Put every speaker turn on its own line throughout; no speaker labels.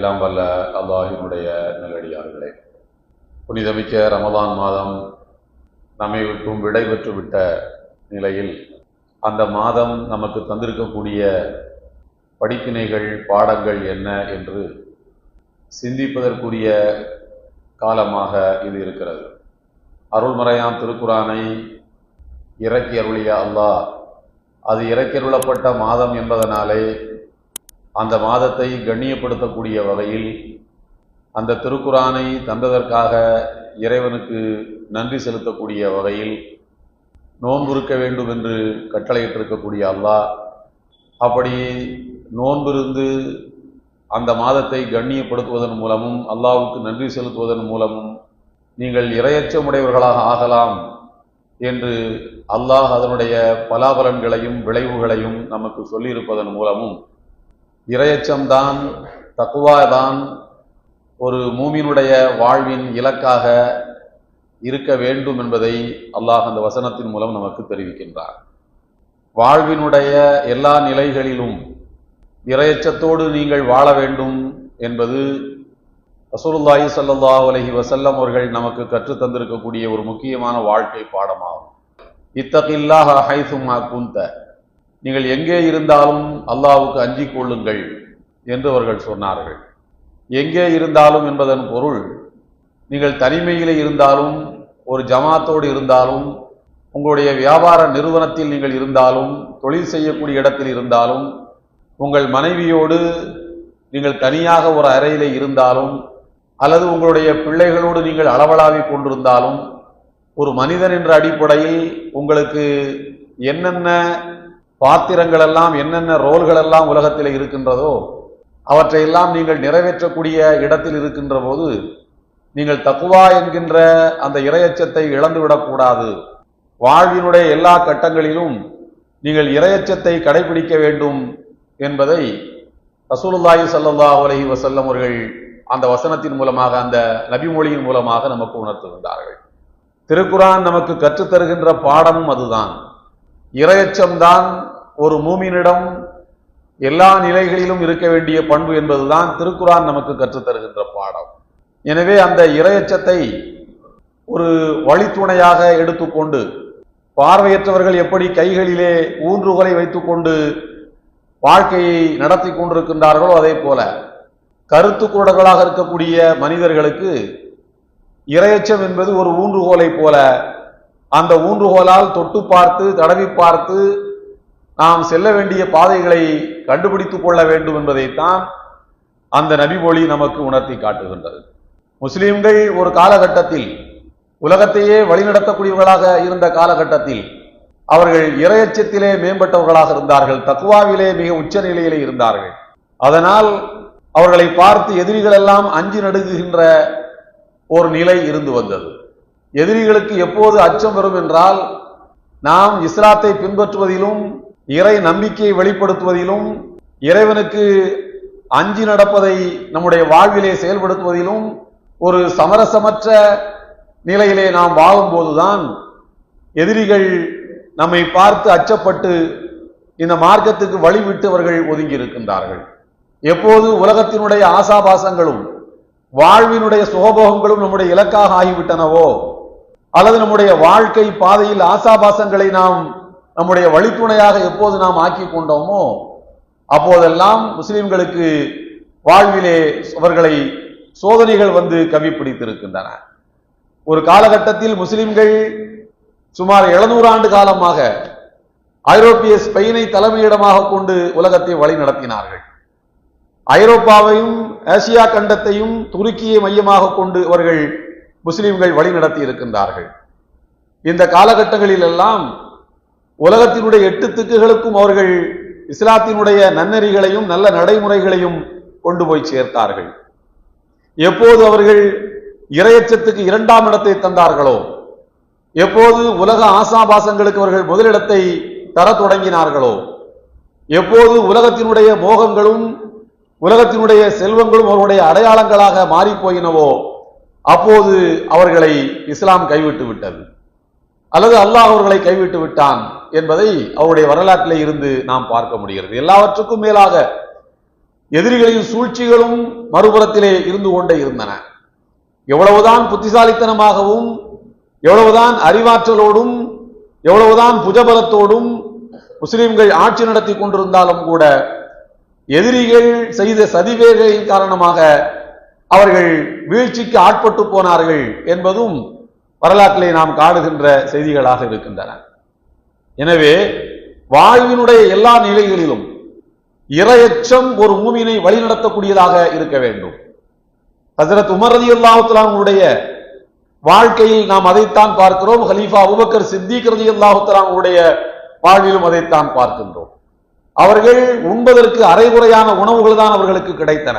எல்லாம் வல்ல அல்லாஹினுடைய நல்லடியார்களே புனிதமிக்க ரமதான் மாதம் நம்மை விட்டும் விடை பெற்றுவிட்ட நிலையில் அந்த மாதம் நமக்கு தந்திருக்கக்கூடிய படிப்பினைகள் பாடங்கள் என்ன என்று சிந்திப்பதற்குரிய காலமாக இது இருக்கிறது அருள்மறையாம் திருக்குறானை இறக்கி அருளிய அல்லாஹ் அது இறக்கியருளப்பட்ட மாதம் என்பதனாலே அந்த மாதத்தை கண்ணியப்படுத்தக்கூடிய வகையில் அந்த திருக்குறானை தந்ததற்காக இறைவனுக்கு நன்றி செலுத்தக்கூடிய வகையில் நோன்பு இருக்க வேண்டும் என்று கட்டளையிட்டிருக்கக்கூடிய அல்லாஹ் அப்படி நோன்பிருந்து அந்த மாதத்தை கண்ணியப்படுத்துவதன் மூலமும் அல்லாவுக்கு நன்றி செலுத்துவதன் மூலமும் நீங்கள் இரையச்சமுடையவர்களாக ஆகலாம் என்று அல்லாஹ் அதனுடைய பலாபலன்களையும் விளைவுகளையும் நமக்கு சொல்லியிருப்பதன் மூலமும் இரையச்சம்தான் தக்குவா தான் ஒரு மூமினுடைய வாழ்வின் இலக்காக இருக்க வேண்டும் என்பதை அல்லாஹ் அந்த வசனத்தின் மூலம் நமக்கு தெரிவிக்கின்றார் வாழ்வினுடைய எல்லா நிலைகளிலும் இரையச்சத்தோடு நீங்கள் வாழ வேண்டும் என்பது ரசூலுல்லாஹி சல்லா அலஹி வசல்லம் அவர்கள் நமக்கு கற்றுத்தந்திருக்கக்கூடிய ஒரு முக்கியமான வாழ்க்கை பாடமாகும் இத்தகில்லாஹ ஹைசுமா குந்த நீங்கள் எங்கே இருந்தாலும் அல்லாவுக்கு அஞ்சி கொள்ளுங்கள் என்று அவர்கள் சொன்னார்கள் எங்கே இருந்தாலும் என்பதன் பொருள் நீங்கள் தனிமையில் இருந்தாலும் ஒரு ஜமாத்தோடு இருந்தாலும் உங்களுடைய வியாபார நிறுவனத்தில் நீங்கள் இருந்தாலும் தொழில் செய்யக்கூடிய இடத்தில் இருந்தாலும் உங்கள் மனைவியோடு நீங்கள் தனியாக ஒரு அறையில் இருந்தாலும் அல்லது உங்களுடைய பிள்ளைகளோடு நீங்கள் அளவலாகி கொண்டிருந்தாலும் ஒரு மனிதன் என்ற அடிப்படையில் உங்களுக்கு என்னென்ன பாத்திரங்கள் எல்லாம் என்னென்ன ரோல்கள் எல்லாம் உலகத்தில் இருக்கின்றதோ அவற்றையெல்லாம் நீங்கள் நிறைவேற்றக்கூடிய இடத்தில் இருக்கின்ற போது நீங்கள் தக்குவா என்கின்ற அந்த இரையச்சத்தை இழந்துவிடக்கூடாது வாழ்வினுடைய எல்லா கட்டங்களிலும் நீங்கள் இரையச்சத்தை கடைபிடிக்க வேண்டும் என்பதை ரசூலுல்லாஹி சல்லா அலஹி வசல்லம் அவர்கள் அந்த வசனத்தின் மூலமாக அந்த நபிமொழியின் மூலமாக நமக்கு உணர்த்துகின்றார்கள் திருக்குரான் நமக்கு கற்றுத்தருகின்ற பாடமும் அதுதான் இரையச்சம்தான் ஒரு மூமினிடம் எல்லா நிலைகளிலும் இருக்க வேண்டிய பண்பு என்பதுதான் திருக்குறான் நமக்கு கற்றுத்தருகின்ற பாடம் எனவே அந்த இரையச்சத்தை ஒரு வழித்துணையாக எடுத்துக்கொண்டு பார்வையற்றவர்கள் எப்படி கைகளிலே ஊன்றுகோலை வைத்துக்கொண்டு வாழ்க்கையை நடத்தி கொண்டிருக்கின்றார்களோ அதே போல கருத்து குரடர்களாக இருக்கக்கூடிய மனிதர்களுக்கு இரையச்சம் என்பது ஒரு ஊன்றுகோலை போல அந்த ஊன்றுகோலால் தொட்டு பார்த்து தடவி பார்த்து நாம் செல்ல வேண்டிய பாதைகளை கண்டுபிடித்து கொள்ள வேண்டும் என்பதைத்தான் அந்த நபிமொழி நமக்கு உணர்த்தி காட்டுகின்றது முஸ்லிம்கள் ஒரு காலகட்டத்தில் உலகத்தையே வழிநடத்தக்கூடியவர்களாக இருந்த காலகட்டத்தில் அவர்கள் இறையச்சத்திலே மேம்பட்டவர்களாக இருந்தார்கள் தக்குவாவிலே மிக உச்ச நிலையிலே இருந்தார்கள் அதனால் அவர்களை பார்த்து எதிரிகள் எல்லாம் அஞ்சு நடுகுகின்ற ஒரு நிலை இருந்து வந்தது எதிரிகளுக்கு எப்போது அச்சம் வரும் என்றால் நாம் இஸ்லாத்தை பின்பற்றுவதிலும் இறை நம்பிக்கையை வெளிப்படுத்துவதிலும் இறைவனுக்கு அஞ்சி நடப்பதை நம்முடைய வாழ்விலே செயல்படுத்துவதிலும் ஒரு சமரசமற்ற நிலையிலே நாம் வாழும்போதுதான் எதிரிகள் நம்மை பார்த்து அச்சப்பட்டு இந்த மார்க்கத்துக்கு வழிவிட்டவர்கள் ஒதுங்கி இருக்கின்றார்கள் எப்போது உலகத்தினுடைய ஆசாபாசங்களும் வாழ்வினுடைய சுகபோகங்களும் நம்முடைய இலக்காக ஆகிவிட்டனவோ அல்லது நம்முடைய வாழ்க்கை பாதையில் ஆசாபாசங்களை நாம் நம்முடைய வழித்துணையாக எப்போது நாம் ஆக்கி கொண்டோமோ அப்போதெல்லாம் முஸ்லிம்களுக்கு வாழ்விலே அவர்களை சோதனைகள் வந்து கவி பிடித்திருக்கின்றன ஒரு காலகட்டத்தில் முஸ்லிம்கள் சுமார் எழுநூறு ஆண்டு காலமாக ஐரோப்பிய ஸ்பெயினை தலைமையிடமாக கொண்டு உலகத்தை வழி நடத்தினார்கள் ஐரோப்பாவையும் ஆசியா கண்டத்தையும் துருக்கியை மையமாக கொண்டு அவர்கள் முஸ்லிம்கள் வழிநடத்தி இருக்கின்றார்கள் இந்த காலகட்டங்களில் எல்லாம் உலகத்தினுடைய எட்டு திக்குகளுக்கும் அவர்கள் இஸ்லாத்தினுடைய நன்னெறிகளையும் நல்ல நடைமுறைகளையும் கொண்டு போய் சேர்த்தார்கள் எப்போது அவர்கள் இரையச்சத்துக்கு இரண்டாம் இடத்தை தந்தார்களோ எப்போது உலக ஆசாபாசங்களுக்கு அவர்கள் முதலிடத்தை தர தொடங்கினார்களோ எப்போது உலகத்தினுடைய மோகங்களும் உலகத்தினுடைய செல்வங்களும் அவருடைய அடையாளங்களாக மாறிப்போயினவோ அப்போது அவர்களை இஸ்லாம் கைவிட்டு விட்டது அல்லது அல்லாஹ் அவர்களை கைவிட்டு விட்டான் என்பதை அவருடைய வரலாற்றில் இருந்து நாம் பார்க்க முடிகிறது எல்லாவற்றுக்கும் மேலாக எதிரிகளின் சூழ்ச்சிகளும் மறுபுறத்திலே இருந்து கொண்டே இருந்தன எவ்வளவுதான் புத்திசாலித்தனமாகவும் எவ்வளவுதான் அறிவாற்றலோடும் எவ்வளவுதான் புஜபலத்தோடும் முஸ்லிம்கள் ஆட்சி நடத்தி கொண்டிருந்தாலும் கூட எதிரிகள் செய்த சதிவேகையின் காரணமாக அவர்கள் வீழ்ச்சிக்கு ஆட்பட்டு போனார்கள் என்பதும் வரலாற்றிலே நாம் காடுகின்ற செய்திகளாக இருக்கின்றன எனவே வாழ்வினுடைய எல்லா நிலைகளிலும் இரையச்சம் ஒரு மூமினை வழிநடத்தக்கூடியதாக இருக்க வேண்டும் ஹசரத் உமர் அலி அல்லாஹுத்தலாங்களுடைய வாழ்க்கையில் நாம் அதைத்தான் பார்க்கிறோம் ஹலீஃபா உபக்கர் சித்திக் ரதி அல்லாஹுத்தலாங்களுடைய வாழ்விலும் அதைத்தான் பார்க்கின்றோம் அவர்கள் உண்பதற்கு அரைகுறையான உணவுகள் தான் அவர்களுக்கு கிடைத்தன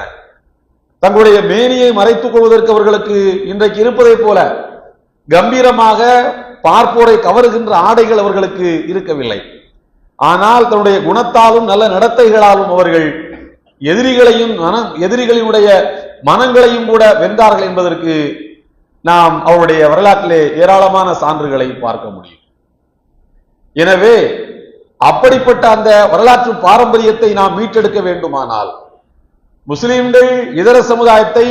தங்களுடைய மேனியை மறைத்துக் கொள்வதற்கு அவர்களுக்கு இன்றைக்கு இருப்பதை போல கம்பீரமாக பார்ப்போரை கவருகின்ற ஆடைகள் அவர்களுக்கு இருக்கவில்லை ஆனால் தன்னுடைய குணத்தாலும் நல்ல நடத்தைகளாலும் அவர்கள் எதிரிகளையும் மனம் எதிரிகளினுடைய மனங்களையும் கூட வென்றார்கள் என்பதற்கு நாம் அவருடைய வரலாற்றிலே ஏராளமான சான்றுகளை பார்க்க முடியும் எனவே அப்படிப்பட்ட அந்த வரலாற்று பாரம்பரியத்தை நாம் மீட்டெடுக்க வேண்டுமானால் முஸ்லீம்கள் இதர சமுதாயத்தை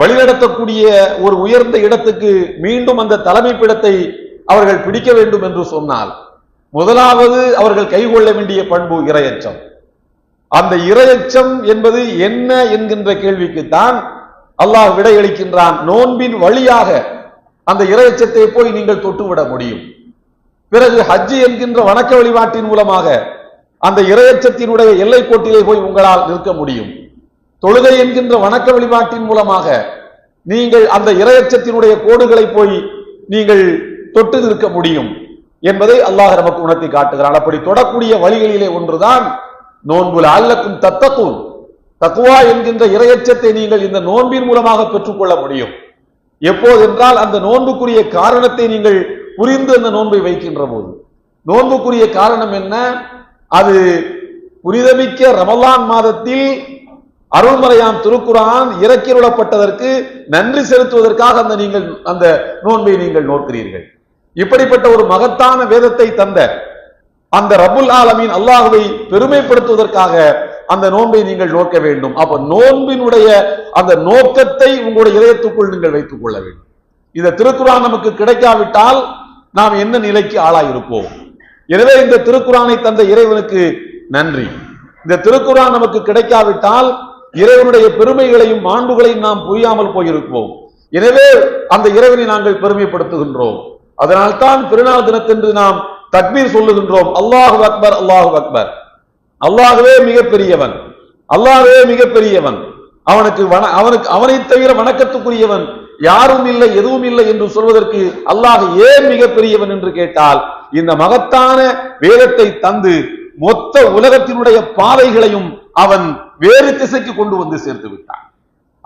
வழிநடத்தக்கூடிய ஒரு உயர்ந்த இடத்துக்கு மீண்டும் அந்த தலைமைப்பிடத்தை அவர்கள் பிடிக்க வேண்டும் என்று சொன்னால் முதலாவது அவர்கள் கைகொள்ள வேண்டிய பண்பு இரையச்சம் அந்த இரையச்சம் என்பது என்ன என்கின்ற கேள்விக்குத்தான் அல்லாஹ் விடையளிக்கின்றான் நோன்பின் வழியாக அந்த இரையச்சத்தை போய் நீங்கள் தொட்டுவிட முடியும் பிறகு ஹஜ்ஜி என்கின்ற வணக்க வழிபாட்டின் மூலமாக அந்த இரையச்சத்தினுடைய எல்லை கோட்டிலே போய் உங்களால் நிற்க முடியும் தொழுகை என்கின்ற வணக்க வழிபாட்டின் மூலமாக நீங்கள் அந்த இரையச்சத்தினுடைய கோடுகளை போய் நீங்கள் தொட்டு நிற்க முடியும் என்பதை அல்லாஹ் நமக்கு உணர்த்தி காட்டுகிறான் அப்படி தொடக்கூடிய வழிகளிலே ஒன்றுதான் நோன்புல அல்லக்கும் தத்தக்கும் தக்குவா என்கின்ற இரையச்சத்தை நீங்கள் இந்த நோன்பின் மூலமாக பெற்றுக்கொள்ள முடியும் எப்போதென்றால் அந்த நோன்புக்குரிய காரணத்தை நீங்கள் புரிந்து அந்த நோன்பை வைக்கின்ற போது நோன்புக்குரிய காரணம் என்ன அது புரிதமிக்க ரமலான் மாதத்தில் அருள்மலையான் திருக்குரான் இறக்கிருளப்பட்டதற்கு நன்றி செலுத்துவதற்காக அந்த நீங்கள் அந்த நோன்பை நீங்கள் நோக்கிறீர்கள் இப்படிப்பட்ட ஒரு மகத்தான வேதத்தை தந்த அந்த ரபுல் ஆலமின் அல்லாஹுவை பெருமைப்படுத்துவதற்காக அந்த நோன்பை நீங்கள் நோக்க வேண்டும் அப்ப நோன்பினுடைய அந்த நோக்கத்தை உங்களுடைய இதயத்துக்குள் நீங்கள் வைத்துக் கொள்ள வேண்டும் இந்த திருக்குறான் நமக்கு கிடைக்காவிட்டால் நாம் என்ன நிலைக்கு ஆளாயிருப்போம் எனவே இந்த திருக்குறானை தந்த இறைவனுக்கு நன்றி இந்த திருக்குறான் நமக்கு கிடைக்காவிட்டால் இறைவனுடைய பெருமைகளையும் மாண்புகளையும் நாம் புரியாமல் போயிருப்போம் எனவே அந்த இறைவனை நாங்கள் பெருமைப்படுத்துகின்றோம் அதனால்தான் திருநாள் தினத்தன்று நாம் தக்மீர் சொல்லுகின்றோம் அல்லாஹு அக்பர் அல்லாஹு அக்பர் அல்லாகவே மிகப்பெரியவன் அல்லாகவே மிகப்பெரியவன் அவனுக்கு வன அவனுக்கு அவனை தவிர வணக்கத்துக்குரியவன் யாரும் இல்லை எதுவும் இல்லை என்று சொல்வதற்கு அல்லாஹ் ஏன் மிகப்பெரியவன் என்று கேட்டால் இந்த மகத்தான வேதத்தை தந்து மொத்த உலகத்தினுடைய பாதைகளையும் அவன் வேறு திசைக்கு கொண்டு வந்து சேர்த்து விட்டான்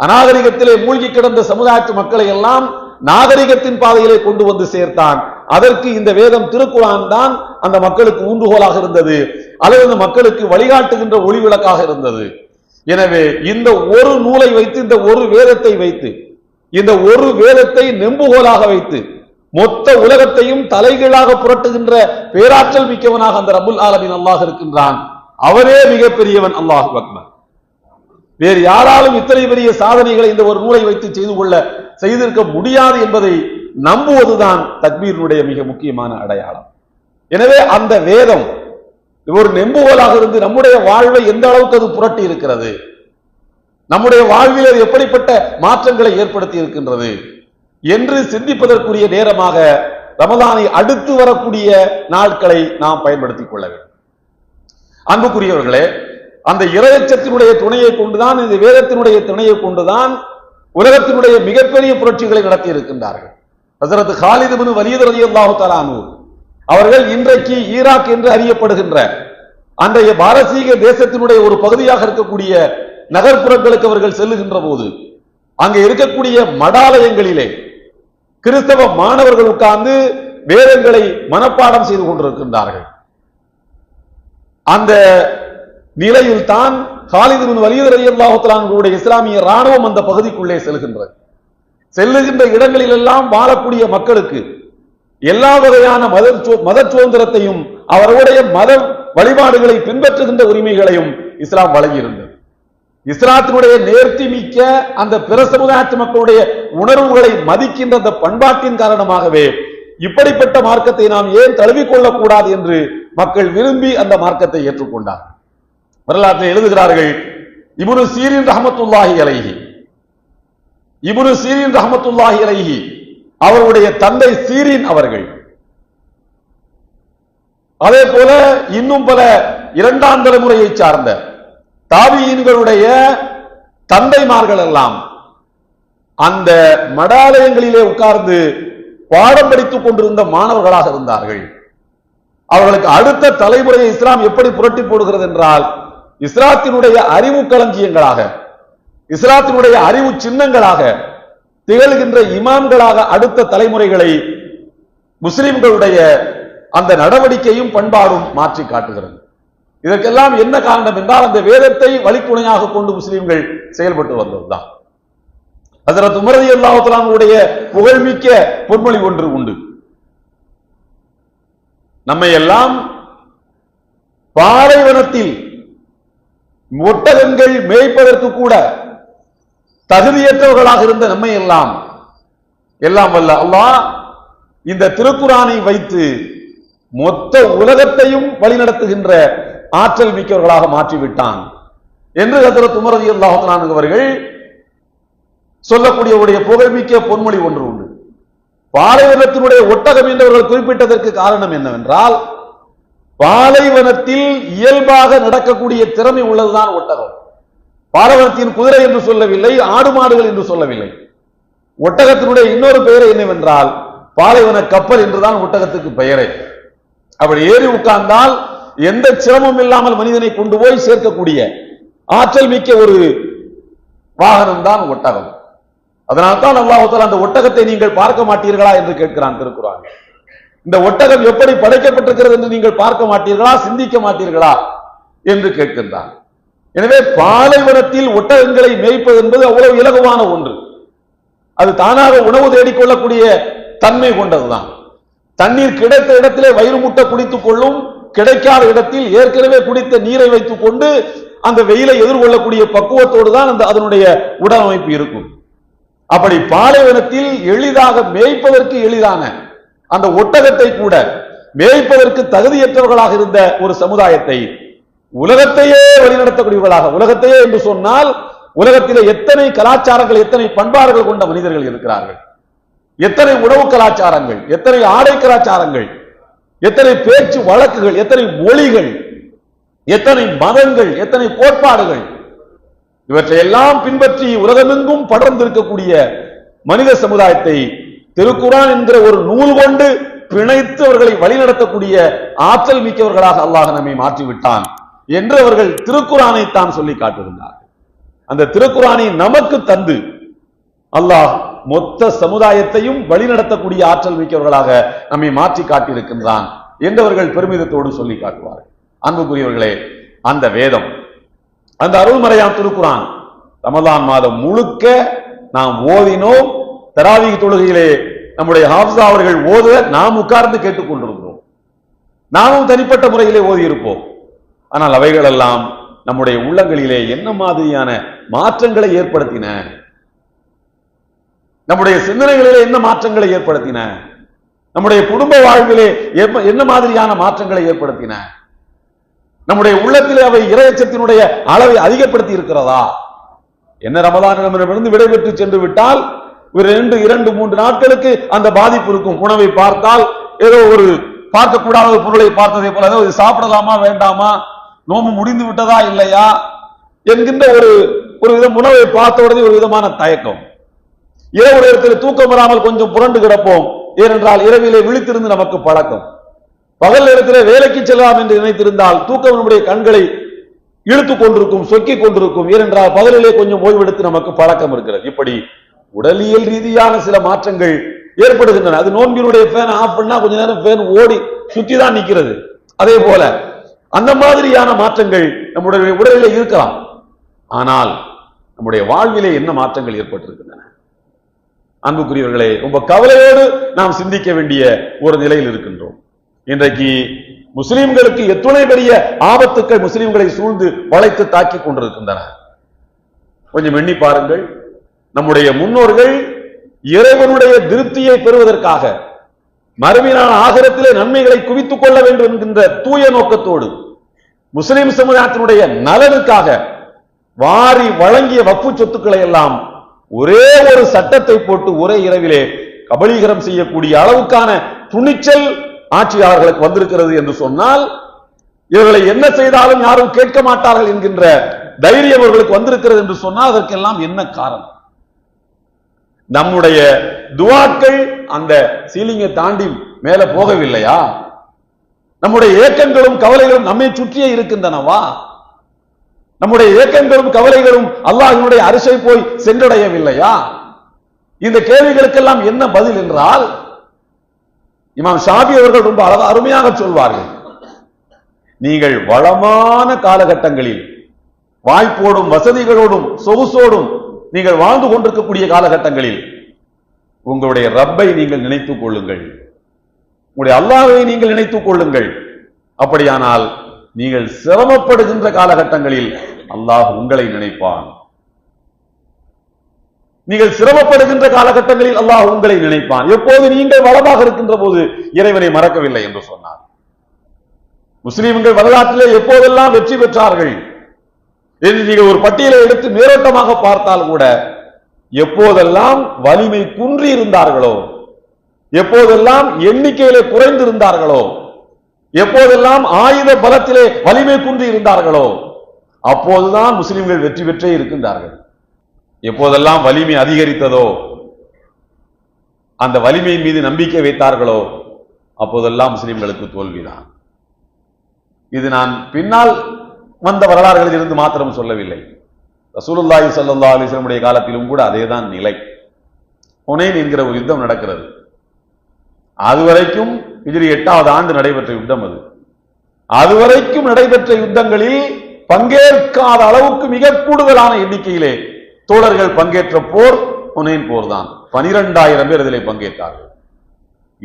அநாகரிகத்திலே மூழ்கி கிடந்த சமுதாயத்து மக்களை எல்லாம் நாகரிகத்தின் பாதையிலே கொண்டு வந்து சேர்த்தான் அதற்கு இந்த வேதம் திருக்குறான் தான் அந்த மக்களுக்கு ஊன்றுகோலாக இருந்தது அல்லது அந்த மக்களுக்கு வழிகாட்டுகின்ற ஒளி விளக்காக இருந்தது எனவே இந்த ஒரு நூலை வைத்து இந்த ஒரு வேதத்தை வைத்து இந்த ஒரு வேதத்தை நெம்புகோலாக வைத்து மொத்த உலகத்தையும் தலைகீழாக புரட்டுகின்ற பேராற்றல் மிக்கவனாக அந்த ரபுல் ஆலமின் அல்லாஹ் இருக்கின்றான் அவரே மிகப்பெரியவன் அல்லாஹ் அக்பர் வேறு யாராலும் இத்தனை பெரிய சாதனைகளை இந்த ஒரு நூலை வைத்து செய்து கொள்ள செய்திருக்க முடியாது என்பதை நம்புவதுதான் தக்பீரனுடைய மிக முக்கியமான அடையாளம் எனவே அந்த வேதம் ஒரு நெம்புகோலாக இருந்து நம்முடைய வாழ்வை எந்த அளவுக்கு அது புரட்டி இருக்கிறது நம்முடைய வாழ்வில் அது எப்படிப்பட்ட மாற்றங்களை ஏற்படுத்தி இருக்கின்றது என்று சிந்திப்பதற்குரிய நேரமாக ரமதானை அடுத்து வரக்கூடிய நாட்களை நாம் பயன்படுத்திக் கொள்ள வேண்டும் அன்புக்குரியவர்களே அந்த இரையச்சத்தினுடைய துணையை கொண்டுதான் இந்த வேதத்தினுடைய துணையை கொண்டுதான் உலகத்தினுடைய மிகப்பெரிய புரட்சிகளை நடத்தி இருக்கின்றார்கள் அவர்கள் இன்றைக்கு ஈராக் என்று அறியப்படுகின்ற அன்றைய பாரசீக தேசத்தினுடைய ஒரு பகுதியாக இருக்கக்கூடிய நகர்ப்புறங்களுக்கு அவர்கள் செல்லுகின்ற போது அங்கே இருக்கக்கூடிய மடாலயங்களிலே கிறிஸ்தவ மாணவர்கள் உட்கார்ந்து வேதங்களை மனப்பாடம் செய்து கொண்டிருக்கின்றார்கள் அந்த நிலையில் தான் காலிதன் வலியுறு அலி அல்லாஹுத்தலான்களுடைய இஸ்லாமிய ராணுவம் அந்த பகுதிக்குள்ளே செல்கின்றது செல்லுகின்ற இடங்களிலெல்லாம் வாழக்கூடிய மக்களுக்கு எல்லா வகையான மத மத சுதந்திரத்தையும் அவர்களுடைய மத வழிபாடுகளை பின்பற்றுகின்ற உரிமைகளையும் இஸ்லாம் வழங்கியிருந்தது இஸ்லாத்தினுடைய நேர்த்தி மிக்க அந்த பிற சமுதாயத்து மக்களுடைய உணர்வுகளை மதிக்கின்ற அந்த பண்பாட்டின் காரணமாகவே இப்படிப்பட்ட மார்க்கத்தை நாம் ஏன் தழுவிக்கொள்ளக்கூடாது என்று மக்கள் விரும்பி அந்த மார்க்கத்தை ஏற்றுக்கொண்டார் வரலாற்றில் எழுதுகிறார்கள் இபுரு சீரின் ரஹமத்துல்லாஹி அலைஹி இபுரு சீரின் ரஹமத்துல்லாஹி அலைஹி அவருடைய தந்தை சீரின் அவர்கள் அதே போல இன்னும் பல இரண்டாம் தலைமுறையை சார்ந்த தாவியின்களுடைய தந்தைமார்கள் எல்லாம் அந்த மடாலயங்களிலே உட்கார்ந்து பாடம் படித்துக் கொண்டிருந்த மாணவர்களாக இருந்தார்கள் அவர்களுக்கு அடுத்த தலைமுறையை இஸ்லாம் எப்படி புரட்டி போடுகிறது என்றால் இஸ்லாத்தினுடைய அறிவு களஞ்சியங்களாக இஸ்லாத்தினுடைய அறிவு சின்னங்களாக திகழ்கின்ற இமாம்களாக அடுத்த தலைமுறைகளை முஸ்லிம்களுடைய அந்த நடவடிக்கையும் பண்பாடும் மாற்றி காட்டுகிறது இதற்கெல்லாம் என்ன காரணம் என்றால் அந்த வேதத்தை வழித்துணையாக கொண்டு முஸ்லிம்கள் செயல்பட்டு வந்ததுதான் அதற்கு முரதி அல்லாஹுடைய புகழ்மிக்க பொன்மொழி ஒன்று உண்டு நம்மை எல்லாம் பாலைவனத்தில் ஒட்டகங்கள் மேய்ப்பதற்கு கூட தகுதியற்றவர்களாக இருந்த நம்மை எல்லாம் எல்லாம் வல்ல அல்லாஹ் இந்த திருக்குறானை வைத்து மொத்த உலகத்தையும் வழிநடத்துகின்ற ஆற்றல் மிக்கவர்களாக மாற்றிவிட்டான் என்று ஹசரத் உமரதி அல்லாஹ் அவர்கள் சொல்லக்கூடிய உடைய புகழ்மிக்க பொன்மொழி ஒன்று உண்டு பாலைவனத்தினுடைய ஒட்டகம் என்றவர்கள் குறிப்பிட்டதற்கு காரணம் என்னவென்றால் பாலைவனத்தில் இயல்பாக நடக்கக்கூடிய திறமை உள்ளதுதான் ஒட்டகம் பாலைவனத்தின் குதிரை என்று சொல்லவில்லை ஆடு மாடுகள் என்று சொல்லவில்லை ஒட்டகத்தினுடைய இன்னொரு பெயர் என்னவென்றால் பாலைவன கப்பல் என்றுதான் ஒட்டகத்துக்கு பெயரை அப்படி ஏறி உட்கார்ந்தால் எந்த சிரமம் இல்லாமல் மனிதனை கொண்டு போய் சேர்க்கக்கூடிய ஆற்றல் மிக்க ஒரு வாகனம் தான் ஒட்டகம் அதனால்தான் அல்லாஹால அந்த ஒட்டகத்தை நீங்கள் பார்க்க மாட்டீர்களா என்று கேட்கிறான் திருக்குறான் இந்த ஒட்டகம் எப்படி படைக்கப்பட்டிருக்கிறது என்று நீங்கள் பார்க்க மாட்டீர்களா சிந்திக்க மாட்டீர்களா என்று கேட்கின்றான் எனவே பாலைவனத்தில் ஒட்டகங்களை மேய்ப்பது என்பது அவ்வளவு இலகுவான ஒன்று அது தானாக உணவு தேடிக்கொள்ளக்கூடிய தன்மை கொண்டதுதான் தண்ணீர் கிடைத்த இடத்திலே வயிறு முட்டை குடித்துக் கொள்ளும் கிடைக்காத இடத்தில் ஏற்கனவே குடித்த நீரை வைத்துக் கொண்டு அந்த வெயிலை எதிர்கொள்ளக்கூடிய பக்குவத்தோடு தான் அந்த அதனுடைய அமைப்பு இருக்கும் அப்படி பாலைவனத்தில் எளிதாக மேய்ப்பதற்கு எளிதான அந்த ஒட்டகத்தை கூட மேய்ப்பதற்கு தகுதியற்றவர்களாக இருந்த ஒரு சமுதாயத்தை உலகத்தையே வழிநடத்தக்கூடியவர்களாக உலகத்தையே என்று சொன்னால் உலகத்தில் எத்தனை கலாச்சாரங்கள் எத்தனை பண்பாடுகள் கொண்ட மனிதர்கள் இருக்கிறார்கள் எத்தனை உணவு கலாச்சாரங்கள் எத்தனை ஆடை கலாச்சாரங்கள் எத்தனை பேச்சு வழக்குகள் எத்தனை மொழிகள் எத்தனை மதங்கள் எத்தனை கோட்பாடுகள் இவற்றையெல்லாம் பின்பற்றி உலகமெங்கும் படர்ந்திருக்கக்கூடிய மனித சமுதாயத்தை திருக்குறான் என்கிற ஒரு நூல் கொண்டு பிணைத்து அவர்களை வழிநடத்தக்கூடிய ஆற்றல் மிக்கவர்களாக அல்லாஹ் நம்மை மாற்றிவிட்டான் என்று அவர்கள் திருக்குறானை தான் சொல்லி காட்டுகின்றார்கள் அந்த திருக்குறானை நமக்கு தந்து அல்லாஹ் மொத்த சமுதாயத்தையும் வழிநடத்தக்கூடிய ஆற்றல் மிக்கவர்களாக நம்மை மாற்றி காட்டியிருக்கின்றான் என்றவர்கள் பெருமிதத்தோடு சொல்லி காட்டுவார்கள் அன்புக்குரியவர்களே அந்த வேதம் அந்த அருள்மறையான் திருக்குறான் ரமதான் மாதம் முழுக்க நாம் ஓதினோம் தராவி தொழுகையிலே நம்முடைய ஹாப்சா அவர்கள் ஓத நாம் உட்கார்ந்து கேட்டுக்கொண்டிருந்தோம் நாமும் தனிப்பட்ட முறையிலே ஓதி இருப்போம் ஆனால் அவைகளெல்லாம் நம்முடைய உள்ளங்களிலே என்ன மாதிரியான மாற்றங்களை ஏற்படுத்தின நம்முடைய சிந்தனைகளிலே என்ன மாற்றங்களை ஏற்படுத்தின நம்முடைய குடும்ப வாழ்விலே என்ன மாதிரியான மாற்றங்களை ஏற்படுத்தின நம்முடைய உள்ளத்திலே அவை இரையச்சத்தினுடைய அளவை அதிகப்படுத்தி இருக்கிறதா என்ன ரமதானிடமிருந்து விடைபெற்று சென்று விட்டால் இரண்டு இரண்டு மூன்று நாட்களுக்கு அந்த பாதிப்பு இருக்கும் உணவை பார்த்தால் ஏதோ ஒரு பார்க்கக்கூடாத பொருளை பார்த்ததை போல ஏதோ சாப்பிடலாமா வேண்டாமா நோம்பு முடிந்து விட்டதா இல்லையா என்கின்ற ஒரு ஒரு விதம் உணவை பார்த்த உடனே ஒரு விதமான தயக்கம் இரவு நேரத்தில் தூக்கம் வராமல் கொஞ்சம் புரண்டு கிடப்போம் ஏனென்றால் இரவிலே விழித்திருந்து நமக்கு பழக்கம் பகல் நேரத்தில் வேலைக்கு செல்லலாம் என்று நினைத்திருந்தால் தூக்கம் நம்முடைய கண்களை இழுத்துக் கொண்டிருக்கும் சொக்கிக் கொண்டிருக்கும் ஏனென்றால் பகலிலே கொஞ்சம் ஓய்வெடுத்து நமக்கு பழக்கம் இருக்கிறது இப்படி உடலியல் ரீதியான சில மாற்றங்கள் ஏற்படுகின்றன அது நோன்பினுடைய ஃபேன் ஆஃப் பண்ணா கொஞ்ச நேரம் ஃபேன் ஓடி சுத்தி தான் நிற்கிறது அதே போல அந்த மாதிரியான மாற்றங்கள் நம்முடைய உடலிலே இருக்கலாம் ஆனால் நம்முடைய வாழ்விலே என்ன மாற்றங்கள் ஏற்பட்டிருக்கின்றன அன்புக்குரியவர்களே ரொம்ப கவலையோடு நாம் சிந்திக்க வேண்டிய ஒரு நிலையில் இருக்கின்றோம் இன்றைக்கு முஸ்லிம்களுக்கு எத்துணை பெரிய ஆபத்துக்கள் முஸ்லிம்களை சூழ்ந்து வளைத்து தாக்கி கொண்டிருக்கின்றன கொஞ்சம் எண்ணி பாருங்கள் நம்முடைய முன்னோர்கள் இறைவனுடைய திருப்தியை பெறுவதற்காக மறுமையான ஆகரத்திலே நன்மைகளை குவித்துக் கொள்ள வேண்டும் என்கின்ற தூய நோக்கத்தோடு முஸ்லிம் சமுதாயத்தினுடைய நலனுக்காக வாரி வழங்கிய வப்பு சொத்துக்களை எல்லாம் ஒரே ஒரு சட்டத்தை போட்டு ஒரே இரவிலே கபலீகரம் செய்யக்கூடிய அளவுக்கான துணிச்சல் ஆட்சியாளர்களுக்கு வந்திருக்கிறது என்று சொன்னால் இவர்களை என்ன செய்தாலும் யாரும் கேட்க மாட்டார்கள் என்கின்ற தைரியம் இவர்களுக்கு வந்திருக்கிறது என்று சொன்னால் அதற்கெல்லாம் என்ன காரணம் நம்முடைய துவாக்கள் அந்த சீலிங்கை தாண்டி மேல போகவில்லையா நம்முடைய ஏக்கங்களும் கவலைகளும் நம்மை சுற்றியே இருக்கின்றனவா நம்முடைய ஏக்கங்களும் கவலைகளும் அல்லாஹினுடைய அரிசை போய் சென்றடையவில்லையா இந்த கேள்விகளுக்கெல்லாம் என்ன பதில் என்றால் இமாம் ஷாபி அவர்கள் ரொம்ப அழகா அருமையாக சொல்வார்கள் நீங்கள் வளமான காலகட்டங்களில் வாய்ப்போடும் வசதிகளோடும் சொகுசோடும் நீங்கள் வாழ்ந்து கொண்டிருக்கக்கூடிய காலகட்டங்களில் உங்களுடைய ரப்பை நீங்கள் நினைத்துக் கொள்ளுங்கள் உங்களுடைய அல்லாவை நீங்கள் நினைத்துக் கொள்ளுங்கள் அப்படியானால் நீங்கள் சிரமப்படுகின்ற காலகட்டங்களில் அல்லாஹ் உங்களை நினைப்பான் நீங்கள் சிரமப்படுகின்ற காலகட்டங்களில் அல்லாஹ் உங்களை நினைப்பான் எப்போது நீங்கள் வளமாக இருக்கின்ற போது இறைவனை மறக்கவில்லை என்று சொன்னார் முஸ்லீம்கள் வரலாற்றிலே எப்போதெல்லாம் வெற்றி பெற்றார்கள் என்று நீங்கள் ஒரு பட்டியலை எடுத்து மேலோட்டமாக பார்த்தால் கூட எப்போதெல்லாம் வலிமை குன்றி இருந்தார்களோ எப்போதெல்லாம் எண்ணிக்கையிலே குறைந்திருந்தார்களோ எப்போதெல்லாம் ஆயுத பலத்திலே வலிமை குன்றி இருந்தார்களோ அப்போதுதான் முஸ்லிம்கள் வெற்றி பெற்றே இருக்கின்றார்கள் எப்போதெல்லாம் வலிமை அதிகரித்ததோ அந்த வலிமையின் மீது நம்பிக்கை வைத்தார்களோ அப்போதெல்லாம் முஸ்லிம்களுக்கு தோல்விதான் இது நான் பின்னால் வந்த வரலாறுகளில் இருந்து மாத்திரம் சொல்லவில்லை ரசூலுல்லாஹி சல்லா அலிஸ்லமுடைய காலத்திலும் கூட அதே தான் நிலை புனேன் என்கிற ஒரு யுத்தம் நடக்கிறது அதுவரைக்கும் இதில் எட்டாவது ஆண்டு நடைபெற்ற யுத்தம் அது அதுவரைக்கும் நடைபெற்ற யுத்தங்களில் பங்கேற்காத அளவுக்கு மிக கூடுதலான எண்ணிக்கையிலே தோழர்கள் பங்கேற்ற போர் புனையின் போர் தான் பனிரெண்டாயிரம் பேர் இதில் பங்கேற்றார்கள்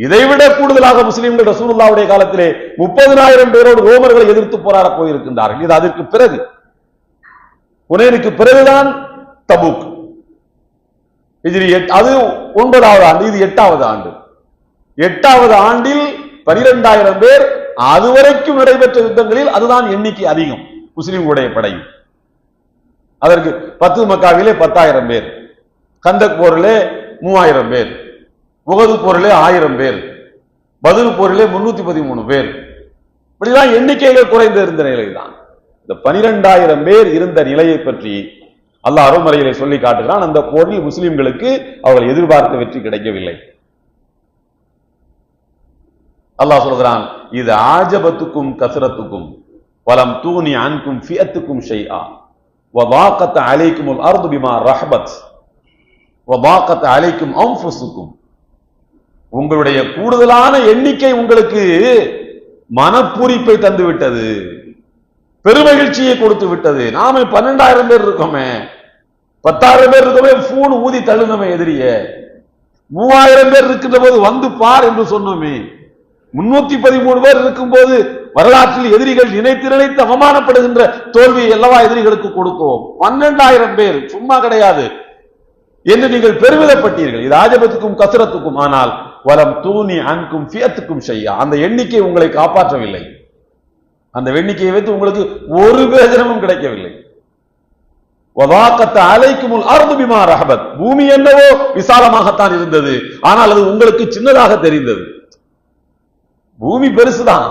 இதைவிட கூடுதலாக முஸ்லிம்கள் ரசூலுல்லாவுடைய காலத்திலே முப்பதினாயிரம் பேரோடு ரோமர்களை எதிர்த்து போராட போயிருக்கின்றார்கள் இது அதற்கு பிறகு புனேனுக்கு பிறகுதான் தபுக் அது ஒன்பதாவது ஆண்டு இது எட்டாவது ஆண்டு எட்டாவது ஆண்டில் பனிரெண்டாயிரம் பேர் அதுவரைக்கும் நடைபெற்ற யுத்தங்களில் அதுதான் எண்ணிக்கை அதிகம் முஸ்லிம்களுடைய படையும் அதற்கு பத்து மக்காவிலே பத்தாயிரம் பேர் கந்த போரிலே மூவாயிரம் பேர் முகது போரிலே ஆயிரம் பேர் பதில் போரிலே முன்னூத்தி பதிமூணு பேர் இப்படிதான் எண்ணிக்கைகள் குறைந்து இருந்த நிலை தான் இந்த பனிரெண்டாயிரம் பேர் இருந்த நிலையை பற்றி அல்ல அருள்மறையிலே சொல்லி காட்டுகிறான் அந்த போரில் முஸ்லிம்களுக்கு அவர்கள் எதிர்பார்த்த வெற்றி கிடைக்கவில்லை அல்லாஹ் சொல்கிறான் இது ஆஜபத்துக்கும் கசரத்துக்கும் பலம் தூணி அன்கும் ஃபியத்துக்கும் ஷெய்ஆ வதாக்கத் அலைக்கும் உல் அர்து பிமா ரஹபத் வதாக்கத் அலைக்கும் உங்களுடைய கூடுதலான எண்ணிக்கை உங்களுக்கு மனப்பூரிப்பை தந்து விட்டது பெருமகிழ்ச்சியை கொடுத்து விட்டது நாம பன்னெண்டாயிரம் பேர் இருக்கோமே பத்தாயிரம் பேர் இருக்கவே ஃபூன் ஊதி தள்ளுங்கமே எதிரிய மூவாயிரம் பேர் இருக்கின்ற போது வந்து பார் என்று சொன்னோமே முன்னூத்தி பதிமூணு பேர் இருக்கும் போது வரலாற்றில் எதிரிகள் நினைத்து நினைத்து அவமானப்படுகின்ற தோல்வியை எல்லவா எதிரிகளுக்கு கொடுக்கும் பன்னெண்டாயிரம் பேர் சும்மா கிடையாது என்று நீங்கள் பெருமிதப்பட்டீர்கள் இது ஆஜபத்துக்கும் கசுரத்துக்கும் ஆனால் வலம் தூணி அன்கும் சியத்துக்கும் செய்ய அந்த எண்ணிக்கை உங்களை காப்பாற்றவில்லை அந்த எண்ணிக்கையை வைத்து உங்களுக்கு ஒரு பிரஜனமும் கிடைக்கவில்லை பூமி என்னவோ விசாலமாகத்தான் இருந்தது ஆனால் அது உங்களுக்கு சின்னதாக தெரிந்தது பூமி பெருசுதான்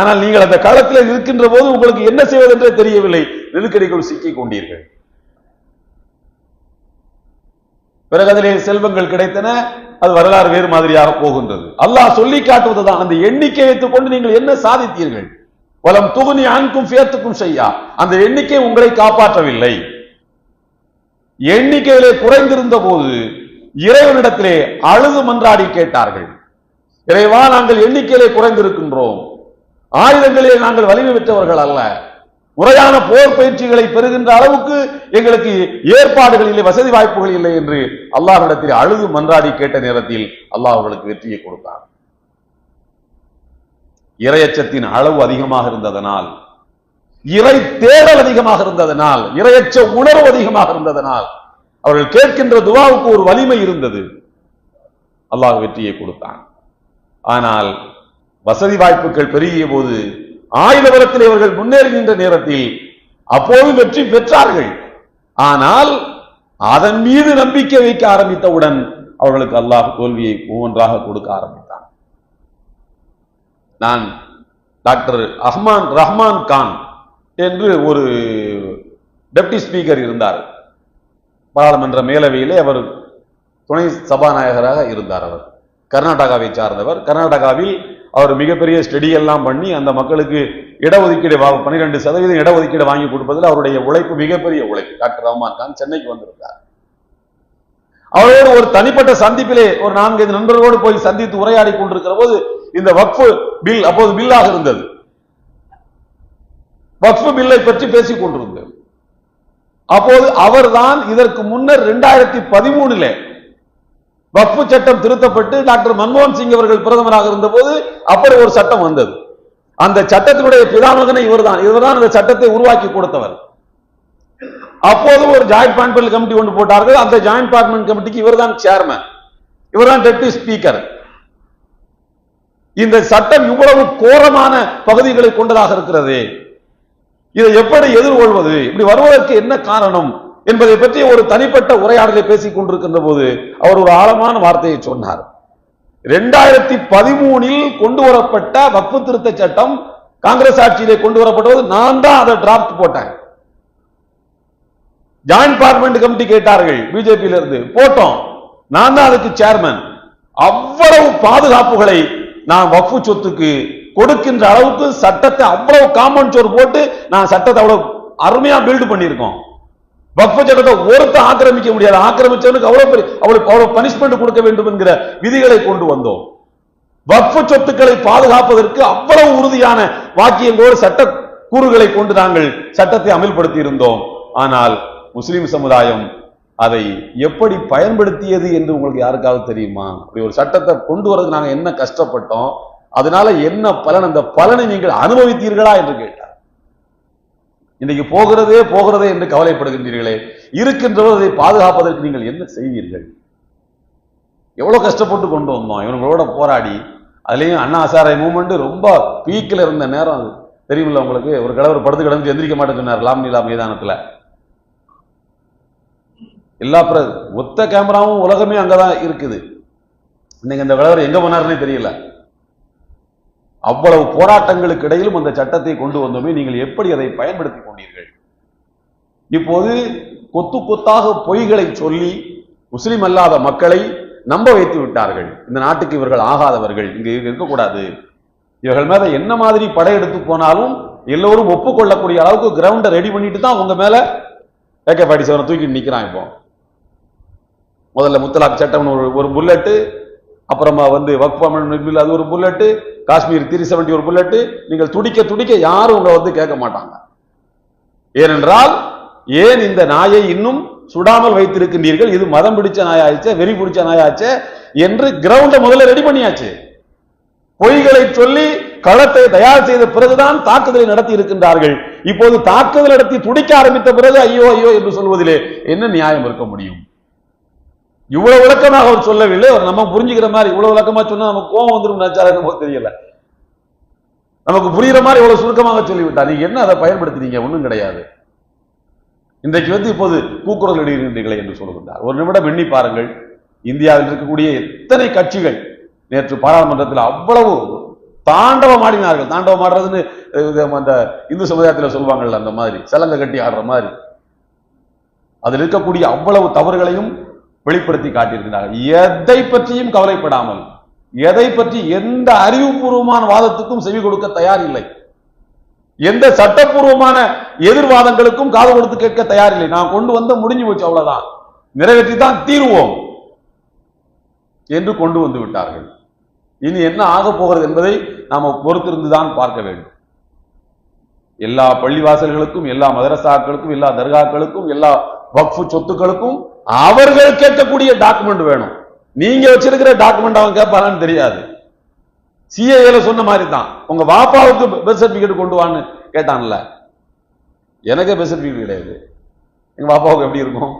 ஆனால் நீங்கள் அந்த காலத்தில் இருக்கின்ற போது உங்களுக்கு என்ன செய்வதென்றே தெரியவில்லை நெருக்கடிக்குள் சிக்கிக் கொண்டீர்கள் பிறகு அதிலே செல்வங்கள் கிடைத்தன அது வரலாறு வேறு மாதிரியாக போகின்றது அல்லாஹ் சொல்லி காட்டுவதுதான் அந்த எண்ணிக்கை வைத்துக் கொண்டு நீங்கள் என்ன சாதித்தீர்கள் பலம் துகுனி ஆண்கும் சேர்த்துக்கும் செய்யா அந்த எண்ணிக்கை உங்களை காப்பாற்றவில்லை எண்ணிக்கையிலே குறைந்திருந்த போது இறைவனிடத்திலே அழுது மன்றாடி கேட்டார்கள் இறைவா நாங்கள் எண்ணிக்கையிலே குறைந்திருக்கின்றோம் ஆயுதங்களிலே நாங்கள் வலிமை பெற்றவர்கள் அல்ல முறையான போர் பயிற்சிகளை பெறுகின்ற அளவுக்கு எங்களுக்கு ஏற்பாடுகள் இல்லை வசதி வாய்ப்புகள் இல்லை என்று அல்லாஹிடத்தில் அழுது மன்றாடி கேட்ட நேரத்தில் அல்லாஹ் அவர்களுக்கு வெற்றியை கொடுத்தார் இரையச்சத்தின் அளவு அதிகமாக இருந்ததனால் இறை தேடல் அதிகமாக இருந்ததனால் இரையச்ச உணர்வு அதிகமாக இருந்ததனால் அவர்கள் கேட்கின்ற துவாவுக்கு ஒரு வலிமை இருந்தது அல்லாஹ் வெற்றியை கொடுத்தான் ஆனால் வசதி வாய்ப்புகள் பெருகிய போது ஆயுத பலத்தில் இவர்கள் முன்னேறுகின்ற நேரத்தில் அப்போது வெற்றி பெற்றார்கள் ஆனால் அதன் மீது நம்பிக்கை வைக்க ஆரம்பித்தவுடன் அவர்களுக்கு அல்லாஹ் தோல்வியை ஒவ்வொன்றாக கொடுக்க ஆரம்பித்தான் நான் டாக்டர் அஹ்மான் ரஹ்மான் கான் என்று ஒரு டெப்டி ஸ்பீக்கர் இருந்தார் பாராளுமன்ற மேலவையிலே அவர் துணை சபாநாயகராக இருந்தார் அவர் கர்நாடகாவை சார்ந்தவர் கர்நாடகாவில் அவர் மிகப்பெரிய ஸ்டடி எல்லாம் பண்ணி அந்த மக்களுக்கு இடஒதுக்கீடு பன்னிரெண்டு சதவீதம் இடஒதுக்கீடு வாங்கி கொடுப்பதில் அவருடைய உழைப்பு மிகப்பெரிய உழைப்பு டாக்டர் ரஹ்மான் கான் சென்னைக்கு வந்திருந்தார் அவரோடு ஒரு தனிப்பட்ட சந்திப்பிலே ஒரு நான்கைந்து நண்பர்களோடு போய் சந்தித்து உரையாடி கொண்டிருக்கிற போது இந்த வக்ஃபு பில் அப்போது பில்லாக இருந்தது வக்ஃபு பில்லை பற்றி பேசிக் கொண்டிருந்தது அப்போது அவர்தான் இதற்கு முன்னர் இரண்டாயிரத்தி பதிமூணுல வக்ஃபு சட்டம் திருத்தப்பட்டு டாக்டர் மன்மோகன் சிங் அவர்கள் பிரதமராக இருந்தபோது அப்புறம் ஒரு சட்டம் வந்தது அந்த சட்டத்தினுடைய பிதாமகனை இவர் தான் இவர் தான் அந்த சட்டத்தை உருவாக்கி கொடுத்தவர் அப்போது ஒரு ஜாயிண்ட் பார்ட்மெண்ட் கமிட்டி ஒன்று போட்டார்கள் அந்த ஜாயிண்ட் பார்ட்மெண்ட் கமிட்டிக்கு இவர் தான் சேர்மன் இவர் தான் டெப்டி ஸ்பீக்கர் இந்த சட்டம் இவ்வளவு கோரமான பகுதிகளை கொண்டதாக இருக்கிறது இதை எப்படி எதிர்கொள்வது இப்படி வருவதற்கு என்ன காரணம் என்பதை பற்றி ஒரு தனிப்பட்ட உரையாடலை பேசிக் கொண்டிருக்கின்ற போது அவர் ஒரு ஆழமான வார்த்தையை சொன்னார் ரெண்டாயிரத்தி பதிமூணில் கொண்டு வரப்பட்ட வக்பு திருத்த சட்டம் காங்கிரஸ் ஆட்சியிலே கொண்டு வரப்பட்டது நான் தான் அதை டிராப்ட் போட்டேன் ஜாயின் பார்லமெண்ட் கமிட்டி கேட்டார்கள் பிஜேபியில இருந்து போட்டோம் நான் தான் அதுக்கு சேர்மன் அவ்வளவு பாதுகாப்புகளை நான் வக்பு சொத்துக்கு கொடுக்கின்ற அளவுக்கு சட்டத்தை அவ்வளவு காமன் சோர் போட்டு நான் சட்டத்தை அவ்வளவு அருமையா பில்டு பண்ணியிருக்கோம் வக்ஃபு ஜகத்தை ஒருத்தர் ஆக்கிரமிக்க முடியாது ஆக்கிரமிச்சவனுக்கு அவ்வளவு பெரிய அவளுக்கு அவ்வளவு பனிஷ்மெண்ட் கொடுக்க வேண்டும் என்கிற விதிகளை கொண்டு வந்தோம் வக்ஃபு சொத்துக்களை பாதுகாப்பதற்கு அவ்வளவு உறுதியான வாக்கியங்களோடு சட்ட கூறுகளை கொண்டு நாங்கள் சட்டத்தை அமல்படுத்தி இருந்தோம் ஆனால் முஸ்லிம் சமுதாயம் அதை எப்படி பயன்படுத்தியது என்று உங்களுக்கு யாருக்காவது தெரியுமா அப்படி ஒரு சட்டத்தை கொண்டு வரதுக்கு நாங்கள் என்ன கஷ்டப்பட்டோம் அதனால என்ன பலன் அந்த பலனை நீங்கள் அனுபவித்தீர்களா என்று கேள்வி இன்னைக்கு போகிறதே போகிறதே என்று கவலைப்படுகின்றீர்களே இருக்கின்றவர் அதை பாதுகாப்பதற்கு நீங்கள் என்ன செய்வீர்கள் எவ்வளோ கஷ்டப்பட்டு கொண்டு வந்தோம் இவங்களோட போராடி அதுலேயும் அண்ணா அசாரை மூமெண்ட் ரொம்ப பீக்கில் இருந்த நேரம் அது தெரியுமில்ல உங்களுக்கு ஒரு கடவுள் படுத்து கிடந்து எந்திரிக்க மாட்டேன் சொன்னார் லாம்லீலா மைதானத்தில் எல்லா பிர ஒத்த கேமராவும் உலகமே அங்கே தான் இருக்குது இன்னைக்கு இந்த விளவர் எங்கே போனாருன்னே தெரியல அவ்வளவு போராட்டங்களுக்கு இடையிலும் அந்த சட்டத்தை கொண்டு வந்தோமே நீங்கள் எப்படி அதை பயன்படுத்தி கொண்டீர்கள் இப்போது கொத்து கொத்தாக பொய்களை சொல்லி முஸ்லிம் அல்லாத மக்களை நம்ப வைத்து விட்டார்கள் இந்த நாட்டுக்கு இவர்கள் ஆகாதவர்கள் இங்கு இருக்கக்கூடாது இவர்கள் மேல என்ன மாதிரி படையெடுத்து போனாலும் எல்லோரும் ஒப்புக்கொள்ளக்கூடிய அளவுக்கு கிரவுண்டை ரெடி பண்ணிட்டு தான் உங்க மேல ஏகே பாட்டி சவனை தூக்கிட்டு நிற்கிறான் இப்போ முதல்ல முத்தலாக் சட்டம்னு ஒரு ஒரு புல்லட்டு அப்புறமா வந்து வக்ஃபாமில் அது ஒரு புல்லட்டு காஷ்மீர் த்ரீ செவன்டி ஒரு புல்லட்டு நீங்கள் துடிக்க துடிக்க யாரும் உங்களை வந்து கேட்க மாட்டாங்க ஏனென்றால் ஏன் இந்த நாயை இன்னும் சுடாமல் வைத்திருக்கின்றீர்கள் இது மதம் பிடிச்ச நாயாச்சே வெறி பிடிச்ச நாயாச்சே என்று கிரவுண்டை முதல்ல ரெடி பண்ணியாச்சு பொய்களை சொல்லி களத்தை தயார் செய்த பிறகுதான் தாக்குதலை நடத்தி இருக்கின்றார்கள் இப்போது தாக்குதல் நடத்தி துடிக்க ஆரம்பித்த பிறகு ஐயோ ஐயோ என்று சொல்வதிலே என்ன நியாயம் இருக்க முடியும் இவ்வளவு விளக்கமாக அவர் சொல்லவில்லை அவர் நம்ம புரிஞ்சுக்கிற மாதிரி இவ்வளவு விளக்கமா சொன்னா நமக்கு கோவம் வந்துடும் நினைச்சாருக்கும் தெரியல நமக்கு புரியுற மாதிரி இவ்வளவு சுருக்கமாக சொல்லிவிட்டா நீங்க என்ன அதை பயன்படுத்தினீங்க ஒன்றும் கிடையாது இன்றைக்கு வந்து இப்போது கூக்குரல் இடுகின்றீர்களே என்று சொல்லுகின்றார் ஒரு நிமிடம் எண்ணி பாருங்கள் இந்தியாவில் இருக்கக்கூடிய எத்தனை கட்சிகள் நேற்று பாராளுமன்றத்தில் அவ்வளவு தாண்டவம் ஆடினார்கள் தாண்டவம் ஆடுறதுன்னு அந்த இந்து சமுதாயத்தில் சொல்லுவாங்கள்ல அந்த மாதிரி சலங்கை கட்டி ஆடுற மாதிரி அதில் இருக்கக்கூடிய அவ்வளவு தவறுகளையும் வெளிப்படுத்தி காட்டியிருக்கிறார்கள் எதை பற்றியும் கவலைப்படாமல் எதை பற்றி எந்த அறிவுபூர்வமான வாதத்துக்கும் செவி கொடுக்க தயார் இல்லை எந்த சட்டப்பூர்வமான எதிர்வாதங்களுக்கும் காது கொடுத்து கேட்க இல்லை நான் கொண்டு வந்த முடிஞ்சு போச்சு அவ்வளவுதான் நிறைவேற்றி தான் தீருவோம் என்று கொண்டு வந்து விட்டார்கள் இனி என்ன ஆக போகிறது என்பதை நாம பொறுத்திருந்துதான் பார்க்க வேண்டும் எல்லா பள்ளிவாசல்களுக்கும் எல்லா மதரசாக்களுக்கும் எல்லா தர்காக்களுக்கும் எல்லா வக்ஃபு சொத்துக்களுக்கும் அவர்கள் கேட்கக்கூடிய டாக்குமெண்ட் வேணும் நீங்க வச்சிருக்கிற டாக்குமெண்ட் அவங்க கேட்பாங்கன்னு தெரியாது சிஏஏல சொன்ன மாதிரி தான் உங்க வாப்பாவுக்கு பர்த் சர்டிபிகேட் கொண்டு வான்னு கேட்டான்ல எனக்கு பர்த் சர்டிபிகேட் கிடையாது எங்க பாப்பாவுக்கு எப்படி இருக்கும்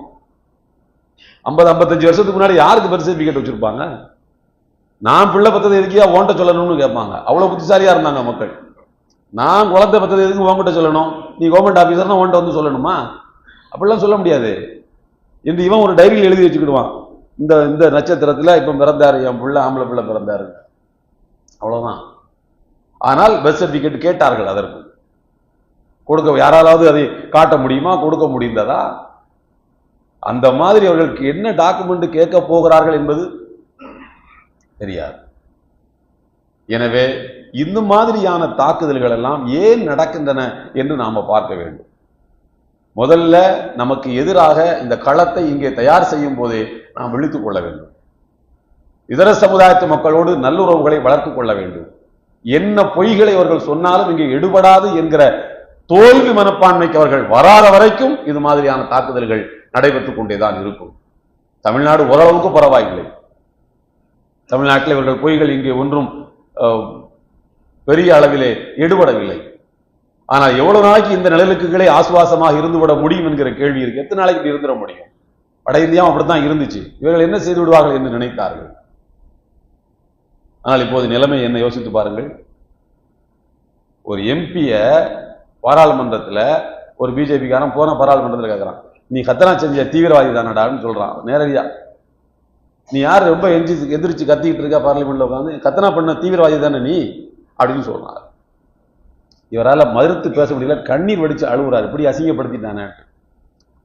ஐம்பது ஐம்பத்தஞ்சு வருஷத்துக்கு முன்னாடி யாருக்கு பர்த் சர்டிபிகேட் வச்சிருப்பாங்க நான் பிள்ளை பத்தது எதுக்கியா ஓன்ட்ட சொல்லணும்னு கேட்பாங்க அவ்வளோ புத்திசாலியா இருந்தாங்க மக்கள் நான் குழந்தை பத்தது எதுக்கு உங்ககிட்ட சொல்லணும் நீ கவர்மெண்ட் ஆஃபீஸர்னா ஓன்ட்ட வந்து சொல்லணுமா அப்படிலாம் சொல்ல முடியாது என்று இவன் ஒரு டைரியில் எழுதி வச்சுக்கிடுவான் இந்த இந்த நட்சத்திரத்தில் இப்போ பிறந்தார் என் பிள்ளை ஆம்பளை பிள்ளை பிறந்தார் அவ்வளோதான் ஆனால் பர்த் சர்டிஃபிகேட் கேட்டார்கள் அதற்கு கொடுக்க யாராலாவது அதை காட்ட முடியுமா கொடுக்க முடிந்ததா அந்த மாதிரி அவர்களுக்கு என்ன டாக்குமெண்ட் கேட்க போகிறார்கள் என்பது தெரியாது எனவே இந்த மாதிரியான தாக்குதல்கள் எல்லாம் ஏன் நடக்கின்றன என்று நாம் பார்க்க வேண்டும் முதல்ல நமக்கு எதிராக இந்த களத்தை இங்கே தயார் செய்யும் போதே நாம் விழித்துக் கொள்ள வேண்டும் இதர சமுதாயத்து மக்களோடு நல்லுறவுகளை வளர்த்துக் கொள்ள வேண்டும் என்ன பொய்களை அவர்கள் சொன்னாலும் இங்கே எடுபடாது என்கிற தோல்வி மனப்பான்மைக்கு அவர்கள் வராத வரைக்கும் இது மாதிரியான தாக்குதல்கள் நடைபெற்றுக் கொண்டேதான் இருக்கும் தமிழ்நாடு ஓரளவுக்கு பரவாயில்லை தமிழ்நாட்டில் இவர்கள் பொய்கள் இங்கே ஒன்றும் பெரிய அளவிலே எடுபடவில்லை ஆனால் எவ்வளவு நாளைக்கு இந்த நிழலுக்குகளே ஆசுவாசமாக இருந்து விட முடியும் என்கிற கேள்வி இருக்கு எத்தனை நாளைக்கு இப்படி இருந்துட முடியும் வட இந்தியாவும் அப்படித்தான் இருந்துச்சு இவர்கள் என்ன செய்து விடுவார்கள் என்று நினைத்தார்கள் ஆனால் இப்போது நிலைமை என்ன யோசித்து பாருங்கள் ஒரு எம்பிய பாராளுமன்றத்தில் ஒரு பிஜேபிக்காரன் போன பாராளுமன்றத்தில் கேட்குறான் நீ கத்தனா செஞ்ச தீவிரவாதி தானடான்னு சொல்கிறான் நேரடியாக நீ யார் ரொம்ப எஞ்சி எந்திரிச்சு கத்திக்கிட்டு இருக்கா பார்லிமெண்ட்டில் உட்காந்து கத்தனா பண்ண தீவிரவாதி தானே நீ அப்படின்னு சொல்கிறார் இவரால் மறுத்து பேச முடியல கண்ணீர் வடித்து அழுகுறாரு இப்படி அசிங்கப்படுத்திட்டானே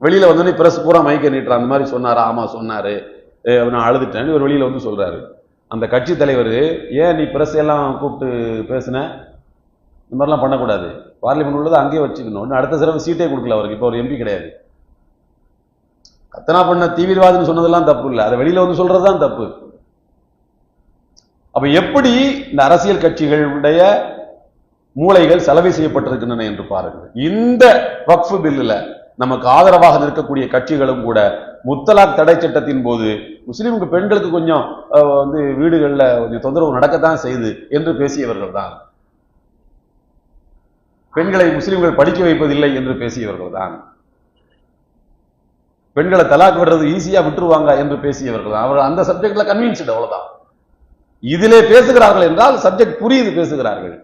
வெளியில் வந்தோடனே பிரஸ் பூரா மயக்க நீட்டுற அந்த மாதிரி சொன்னார் ஆமாம் சொன்னார் நான் அழுதுட்டேன்னு இவர் வெளியில் வந்து சொல்கிறாரு அந்த கட்சி தலைவர் ஏன் நீ பிரஸ் எல்லாம் கூப்பிட்டு பேசின இந்த மாதிரிலாம் பண்ணக்கூடாது பார்லிமெண்ட் உள்ளது அங்கேயே வச்சுக்கணும் அடுத்த சிறப்பு சீட்டே கொடுக்கல அவருக்கு இப்போ ஒரு எம்பி கிடையாது கத்தனா பண்ண தீவிரவாதின்னு சொன்னதெல்லாம் தப்பு இல்லை அதை வெளியில் வந்து சொல்கிறது தான் தப்பு அப்போ எப்படி இந்த அரசியல் கட்சிகளுடைய மூளைகள் செலவை செய்யப்பட்டிருக்கின்றன என்று பாருங்கள் இந்த வக்ஃபு பில்லுல நமக்கு ஆதரவாக நிற்கக்கூடிய கட்சிகளும் கூட முத்தலாக் தடை சட்டத்தின் போது முஸ்லீமுக்கு பெண்களுக்கு கொஞ்சம் வந்து வீடுகளில் கொஞ்சம் தொந்தரவு நடக்கத்தான் செய்து என்று பேசியவர்கள் தான் பெண்களை முஸ்லீம்கள் படிக்க வைப்பதில்லை என்று பேசியவர்கள் தான் பெண்களை தலாக் விடுறது ஈஸியா விட்டுருவாங்க என்று பேசியவர்கள் தான் அவர்கள் அந்த சப்ஜெக்ட்ல கன்வின்ஸ்டு அவ்வளவுதான் இதிலே பேசுகிறார்கள் என்றால் சப்ஜெக்ட் புரியுது பேசுகிறார்கள்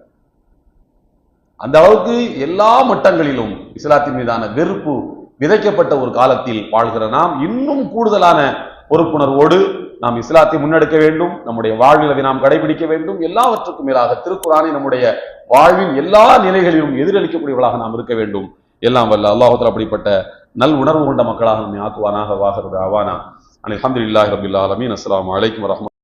அந்த அளவுக்கு எல்லா மட்டங்களிலும் இஸ்லாத்தின் மீதான வெறுப்பு விதைக்கப்பட்ட ஒரு காலத்தில் வாழ்கிற நாம் இன்னும் கூடுதலான பொறுப்புணர்வோடு நாம் இஸ்லாத்தை முன்னெடுக்க வேண்டும் நம்முடைய வாழ்வில் அதை நாம் கடைபிடிக்க வேண்டும் எல்லாவற்றுக்கும் மேலாக திருக்குறானை நம்முடைய வாழ்வின் எல்லா நிலைகளிலும் எதிரளிக்கக்கூடியவர்களாக நாம் இருக்க வேண்டும் எல்லாம் வல்ல அல்லாஹத்தில் அப்படிப்பட்ட நல் உணர்வு கொண்ட மக்களாக நம்மை ஆக்குவானாக வாகிறது அவானா அலமதுல்லாஹி ரபில்லாலமீன் அஸ்லாம் வலைக்கம் வரம